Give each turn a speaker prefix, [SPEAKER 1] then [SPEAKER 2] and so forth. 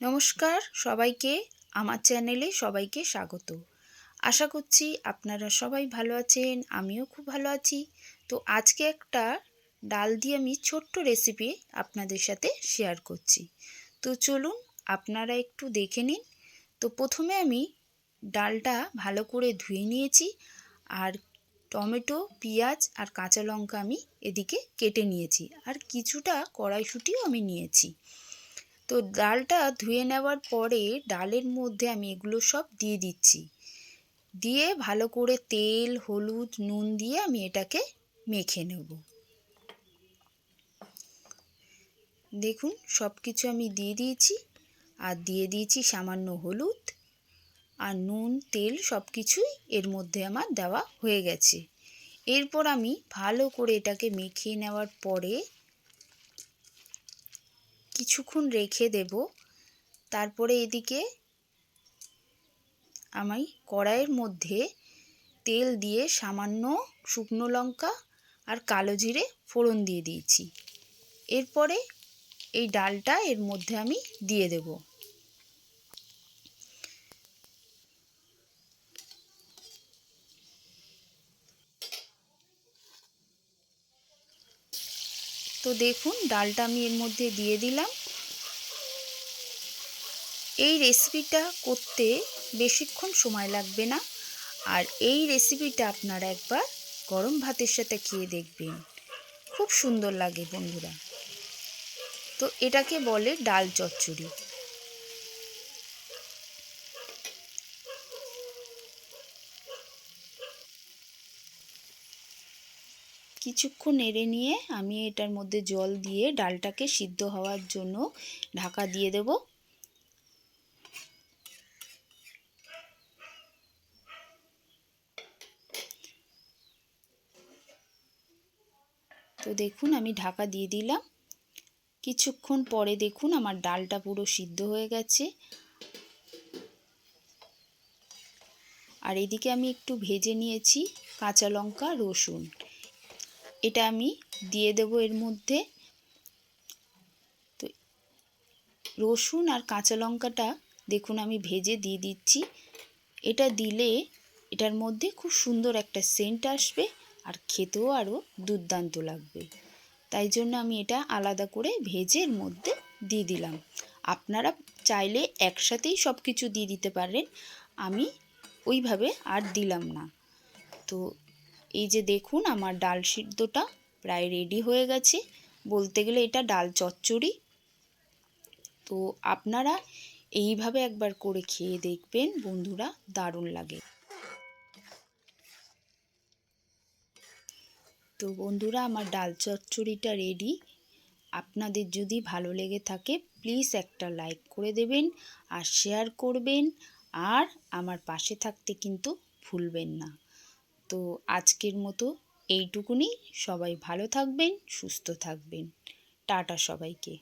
[SPEAKER 1] নমস্কার, সবাইকে, আমার চ্যানেলে সবাইকে স্বাগত। আশা করছি আপনারা সবাই ভালো আছেন, আমিও খুব ভালো আছি। তো আজকে একটা ডাল দিয়ে আমি ছোট্ট রেসিপি আপনাদের সাথে শেয়ার করছি। তো চলুন, আপনারা একটু দেখে নিন। তো প্রথমে আমি ডালটা ভালো করে ধুয়ে নিয়েছি আর টমেটো, পেঁয়াজ আর কাঁচা লঙ্কা আমি এদিকে কেটে নিয়েছি। আর কিছুটা কড়াইশুঁটিও আমি নিয়েছি। তো ডালটা ধুয়ে নেওয়ার পরে ডালের মধ্যে আমি এগুলো সব দিয়ে দিচ্ছি। দিয়ে ভালো করে তেল, হলুদ, নুন দিয়ে আমি এটাকে মেখে নেব। দেখুন সব কিছু আমি দিয়ে দিয়েছি। আর দিয়ে দিয়েছি সামান্য হলুদ আর নুন, তেল সব কিছুই এর মধ্যে আমার দেওয়া হয়ে গেছে। এরপর আমি ভালো করে এটাকে মেখে নেওয়ার পরে কিছুক্ষণ রেখে দেব। তারপরে এদিকে আমি কড়াইয়ের মধ্যে তেল দিয়ে সামান্য শুকনো লঙ্কা আর কালো জিরে ফোড়ন দিয়ে দিয়েছি। এরপরে এই ডালটা এর মধ্যে আমি দিয়ে দেব। তো দেখুন, ডালটা আমি এর মধ্যে দিয়ে দিলাম। এই রেসিপিটা করতে বেশিক্ষণ সময় লাগবে না। আর এই রেসিপিটা আপনারা একবার গরম ভাতের সাথে খেয়ে দেখবেন। খুব সুন্দর লাগে বন্ধুরা। তো এটাকে বলে ডাল চচ্চড়ি। কিছুক্ষণ নেড়ে নিয়ে আমি এটার মধ্যে জল দিয়ে ডালটাকে সিদ্ধ হওয়ার জন্য ঢাকা দিয়ে দেব। তো দেখুন, আমি ঢাকা দিয়ে দিলাম। কিছুক্ষণ পরে দেখুন, আমার ডালটা পুরো সিদ্ধ হয়ে গেছে। আর এদিকে আমি একটু ভেজে নিয়েছি কাঁচা লঙ্কা, রসুন। এটা আমি দিয়ে দেব এর মধ্যে। তো রসুন আর কাঁচা লঙ্কাটা দেখুন আমি ভেজে দিয়ে দিচ্ছি। এটা দিলে এটার মধ্যে খুব সুন্দর একটা সেন্ট আসবে আর খেতেও আরও দুর্দান্ত লাগবে। তাই জন্য আমি এটা আলাদা করে ভেজের মধ্যে দিয়ে দিলাম। আপনারা চাইলে একসাথেই সব কিছু দিয়ে দিতে পারেন। আমি ওইভাবে আর দিলাম না। তো এই যে দেখুন আমার ডাল সিদ্ধটা প্রায় রেডি হয়ে গেছে। বলতে গেলে এটা ডাল চচ্চড়ি। তো আপনারা এইভাবে একবার করে খেয়ে দেখবেন বন্ধুরা, দারুণ লাগে। তো বন্ধুরা, আমার ডাল চচ্চড়িটা রেডি আপনাদের যদি ভালো লেগে থাকে প্লিজ একটা লাইক করে দেবেন আর শেয়ার করবেন। আর আমার পাশে থাকতে কিন্তু ভুলবেন না। তো আজকের মতো এইটুকুনি। সবাই ভালো থাকবেন সুস্থ থাকবেন। টাটা সবাইকে।